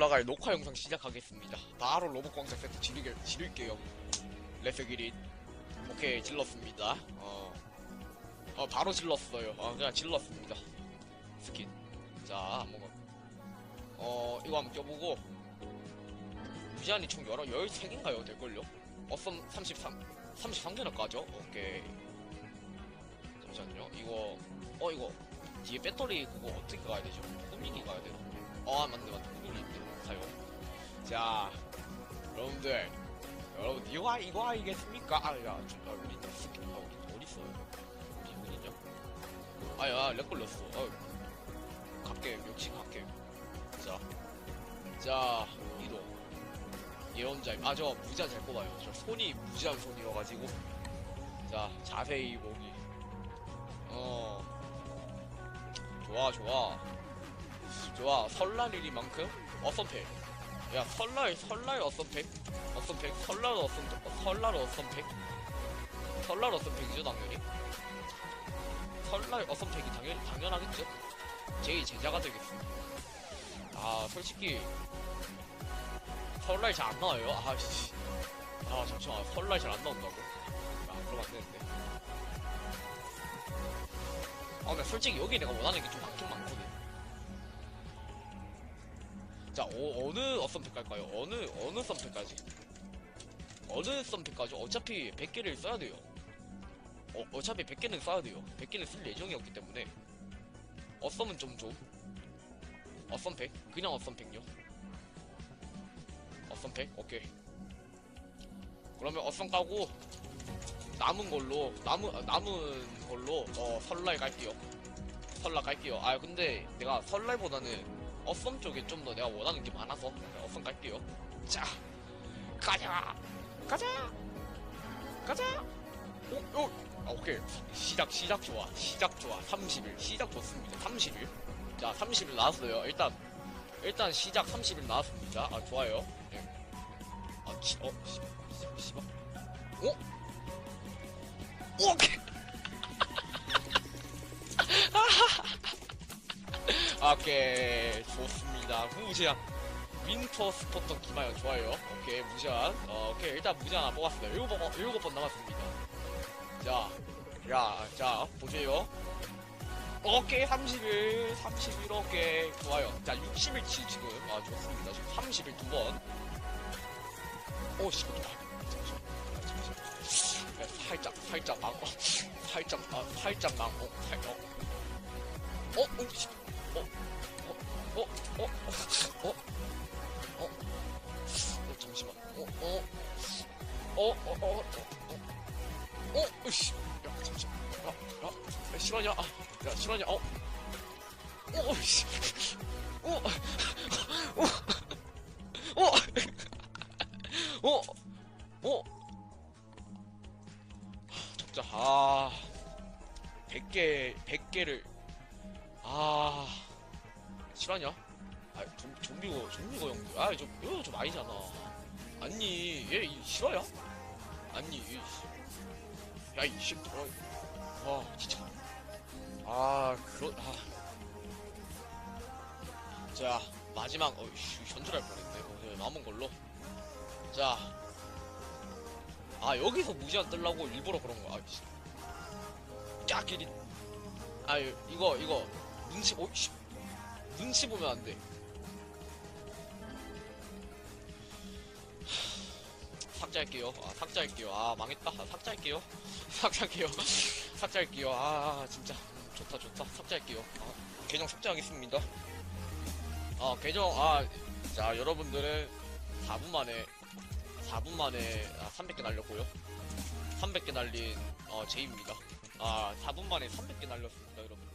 올라갈 녹화 영상 시작하겠습니다. 바로 로봇 광장 세트 지르게, 지를게요. 레페기린. 오케이, 질렀습니다. 어, 어, 바로 질렀어요. 어, 그냥 질렀습니다. 스킨. 자, 한번, 어, 이거 한번 껴보고. 무제한이 총 11, 13개인가요? 될걸요? 어썸 33, 33개나 까죠? 오케이. 잠시만요. 이거, 어, 이거, 뒤에 배터리 그거 어떻게 가야 되죠? 꾸미기 가야 되나? 어, 맞네, 맞네. 꾸미기 있네. 사용. 자, 여러분들. 여러분, 이거, 이거 아니겠습니까? 아, 야, 저, 아, 우리 아, 우리 어딨어요? 우리 어딨냐? 아, 야, 렉 걸렸어. 어, 갈게, 역시 갈게. 자, 자, 이동. 예언자임. 아, 저 무제한 잘 뽑아요. 저 손이 무제한 손이어가지고. 자, 자세히 보기. 어, 좋아, 좋아. 좋아. 설날일이만큼 어썸팩. 야, 설날, 설날 어썸팩? 어썸팩? 설날 어썸팩? 어, 설날 어썸팩? 설날 어썸팩이죠, 당연히. 설날 어썸팩이 당연히, 당연하겠죠? 제 제자가 되겠습니다. 아, 솔직히, 설날 잘 안 나와요. 아, 씨. 아, 잠시만. 설날 잘 안 나온다고? 아, 그러면 안 되는데. 아, 근데 솔직히 여기 내가 원하는 게 좀 많긴 많거든. 자, 어, 느 어썸팩 갈까요? 어느, 어느 썸팩까지? 어느 썸팩까지? 어차피 100개를 써야 돼요. 어, 어차피 100개는 써야 돼요. 100개는 쓸 예정이었기 때문에. 어썸은 좀 좀. 어썸팩? 그냥 어썸팩요. 어썸팩? 오케이. 그러면 어썸 까고, 남은 걸로, 남은, 아, 남은 걸로, 어, 설날 갈게요. 설날 갈게요. 아, 근데 내가 설날보다는 어썸 쪽에 좀 더 내가 원하는 게 많아서 어썸 갈게요. 자, 가자, 가자, 가자. 오, 오, 아, 오케이. 시작, 시작 좋아, 시작 좋아. 30일, 시작 좋습니다. 30일. 자, 30일 나왔어요. 일단, 일단 시작 30일 나왔습니다. 아, 좋아요. 예. 아, 치, 어, 오케이 좋습니다. 무제한 윈터 스포터 기마요 좋아요. 오케이 무제한. 어, 오케이 일단 무제한 하나 뽑았어요 일곱 번 일곱 번 남았습니다. 자야자 보세요. 오케이 30일 30일 오케이 좋아요. 자 60일 치 지금. 아 좋습니다. 지금 30일 두번. 잠시만 네, 살짝 살짝 망고. 살짝 아 살짝 망고. 살짝 어? 어? 씨. 어? 어? 어? 어? 어? 어? 어? 잠시만. 어? 어? 어? 어? 어? 어? 어? 어? 으씨. 야, 잠시만. 야, 야. 야, 실화냐? 아, 야, 실화냐? 어? 어? 씨. 어? 어? 어? 어? 어? 적자. 아. 100개, 100개를. 아. 실화냐? 아, 좀, 좀비고, 좀비고 형들. 아, 좀, 이거 좀 아니잖아. 아니, 얘, 이 실화야? 아니, 이, 씨. 야, 이 씨, 어, 와, 진짜. 아, 그러, 아. 자, 마지막, 어, 씨, 현질할 뻔했네. 어, 네, 남은 걸로. 자. 아, 여기서 무제한 뜨려고 일부러 그런 거, 아, 씨. 짜끼리. 아, 이거, 이거. 눈치, 오, 씨. 눈치 보면 안 돼. 삭제할게요. 아, 삭제할게요. 아, 망했다. 아, 삭제할게요. 삭제할게요. 삭제할게요. 아, 진짜. 음, 좋다, 좋다. 삭제할게요. 아, 계정 삭제하겠습니다. 아, 계정, 아, 자, 여러분들은 4분 만에, 4분 만에, 아, 300개 날렸고요. 300개 날린, 어, 제이입니다. 아, 4분 만에 300개 날렸습니다, 여러분들.